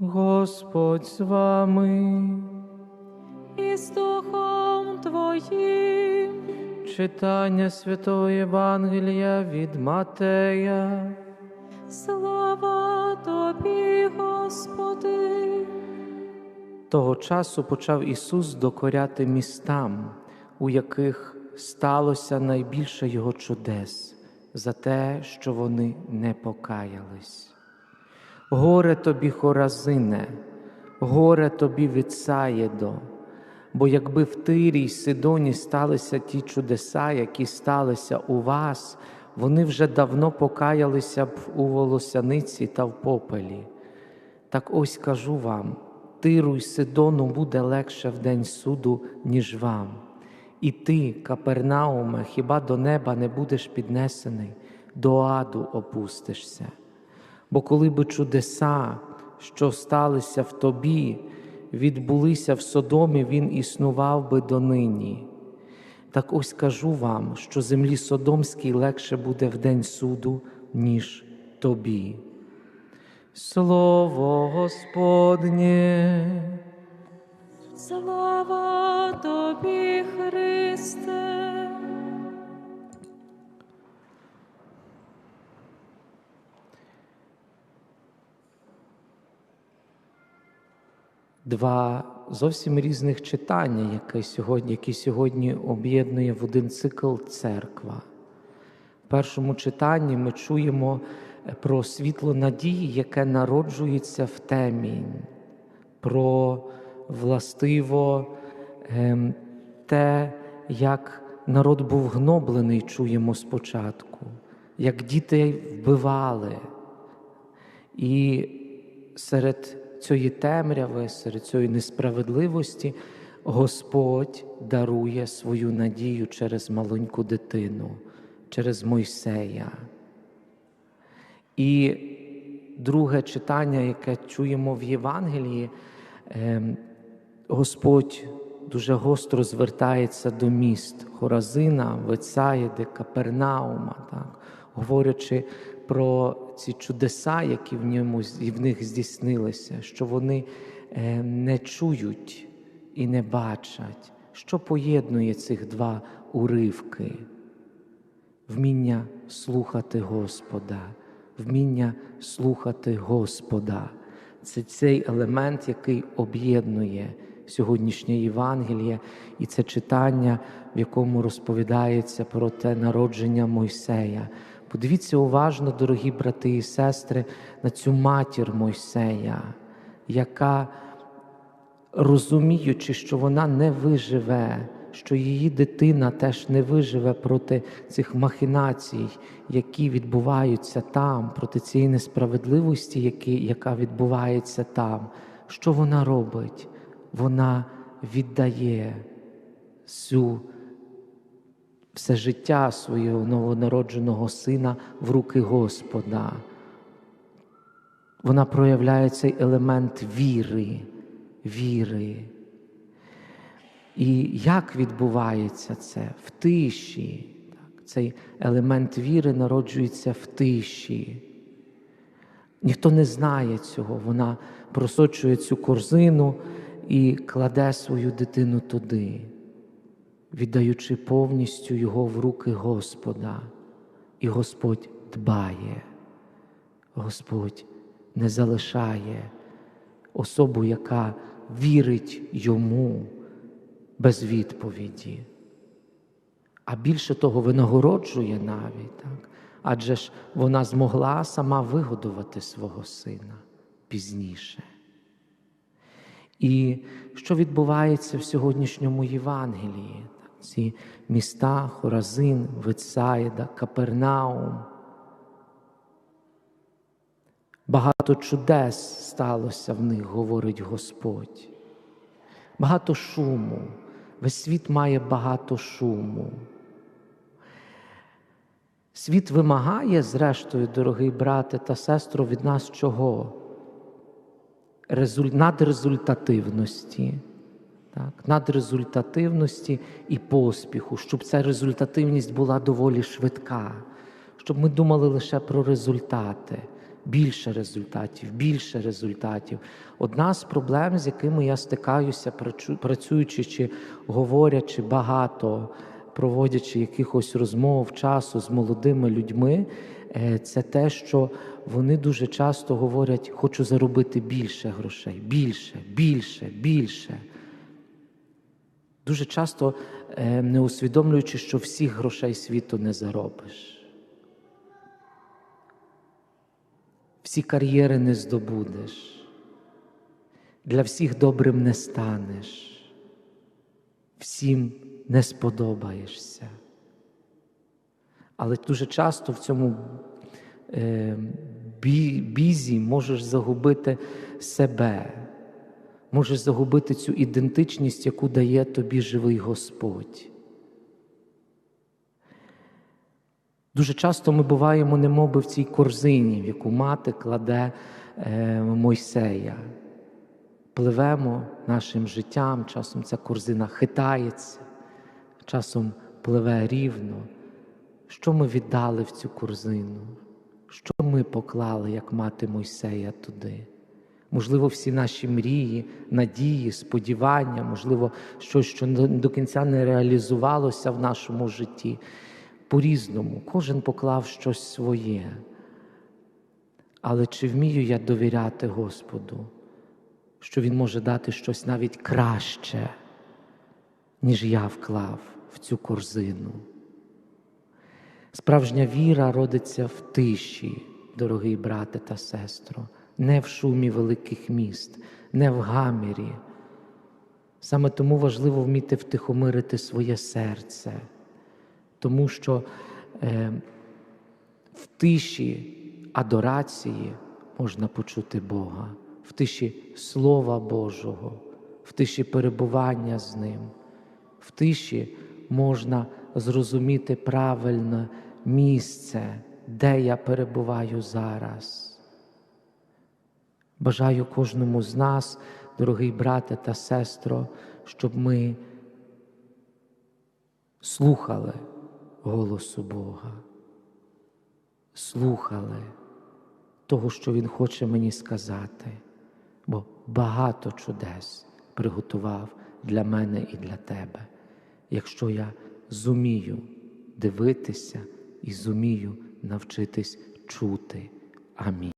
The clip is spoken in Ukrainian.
Господь з вами. і з Духом Твоїм. Читання Святого Євангелія від Матея. Слава Тобі, Господи. Того часу почав Ісус докоряти містам, у яких сталося найбільше Його чудес, за те, що вони не покаялись. Горе тобі, Хоразине, горе тобі Віцаєдо, бо якби в Тирі й Сидоні сталися ті чудеса, які сталися у вас, вони вже давно покаялися б у волосяниці та в попелі. Так ось кажу вам: Тиру й Сидону буде легше в день суду, ніж вам. І ти, Капернауме, хіба до неба не будеш піднесений, до аду опустишся. Бо коли би чудеса, що сталися в тобі, відбулися в Содомі, він існував би донині. Так ось кажу вам, що землі Содомській легше буде в день суду, ніж тобі. Слово Господнє. Слава Тобі, Христе. Два зовсім різних читання, які сьогодні, які сьогодні об'єднує в один цикл церква. В першому читанні ми чуємо е, про світло надії, яке народжується в темінь, про властиво ем, те, як народ був гноблений, чуємо спочатку, як дітей вбивали. І серед цієї темряви, серед цієї несправедливості Господь дарує свою надію через маленьку дитину, через Мойсея. І друге читання, яке чуємо в Євангелії, ем, Господь дуже гостро звертається до міст Хоразина, Вецаїди, Капернаума, так, говорячи про ці чудеса, які в ньому і в них здійснилися, що вони е, не чують і не бачать, що поєднує цих два уривки. Вміння слухати Господа, вміння слухати Господа. Це цей елемент, який об'єднує сьогоднішнє Євангеліє, і це читання, в якому розповідається про те народження Мойсея. Подивіться уважно, дорогі брати і сестри, на цю матір Мойсея, яка, розуміючи, що вона не виживе, що її дитина теж не виживе проти цих махінацій, які відбуваються там, проти цієї несправедливості, які, яка відбувається там. Що вона робить? Вона віддає цю все життя свого новонародженого сина в руки Господа. Вона проявляє цей елемент віри, віри. І як відбувається це? В тиші. Цей елемент віри народжується в тиші. Ніхто не знає цього. Вона просочує цю корзину і кладе свою дитину туди віддаючи повністю його в руки Господа, і Господь дбає, Господь не залишає особу, яка вірить йому без відповіді. А більше того, винагороджує навіть, так? адже ж вона змогла сама вигодувати свого сина пізніше. І що відбувається в сьогоднішньому Євангелії? Ці міста Хоразин, Вицаїда, Капернаум. Багато чудес сталося в них, говорить Господь. Багато шуму. Весь світ має багато шуму. Світ вимагає, зрештою, дорогий брате та сестро, від нас чого? Надрезультативності так, надрезультативності і поспіху, щоб ця результативність була доволі швидка, щоб ми думали лише про результати, більше результатів, більше результатів. Одна з проблем, з якими я стикаюся, працюючи чи говорячи багато, проводячи якихось розмов часу з молодими людьми, е, це те, що вони дуже часто говорять: хочу заробити більше грошей, більше, більше, більше. Дуже часто е, не усвідомлюючи, що всіх грошей світу не заробиш. Всі кар'єри не здобудеш, для всіх добрим не станеш, всім не сподобаєшся. Але дуже часто в цьому е, бізі можеш загубити себе, можеш загубити цю ідентичність, яку дає тобі живий Господь. Дуже часто ми буваємо немоби в цій корзині, в яку мати кладе е, Мойсея. Пливемо нашим життям, часом ця корзина хитається, часом пливе рівно. Що ми віддали в цю корзину? Що ми поклали, як мати Мойсея туди? Можливо, всі наші мрії, надії, сподівання, можливо, щось, що до кінця не реалізувалося в нашому житті. По-різному, кожен поклав щось своє. Але чи вмію я довіряти Господу, що Він може дати щось навіть краще, ніж я вклав в цю корзину? Справжня віра родиться в тиші, дорогий брате та сестро, не в шумі великих міст, не в гамірі. Саме тому важливо вміти втихомирити своє серце, тому що е, в тиші адорації можна почути Бога, в тиші Слова Божого, в тиші перебування з Ним, в тиші можна зрозуміти правильне місце, де я перебуваю зараз. Бажаю кожному з нас, дорогий брате та сестро, щоб ми слухали голосу Бога, слухали того, що Він хоче мені сказати, бо багато чудес приготував для мене і для тебе, якщо я зумію дивитися і зумію навчитись чути. Амінь.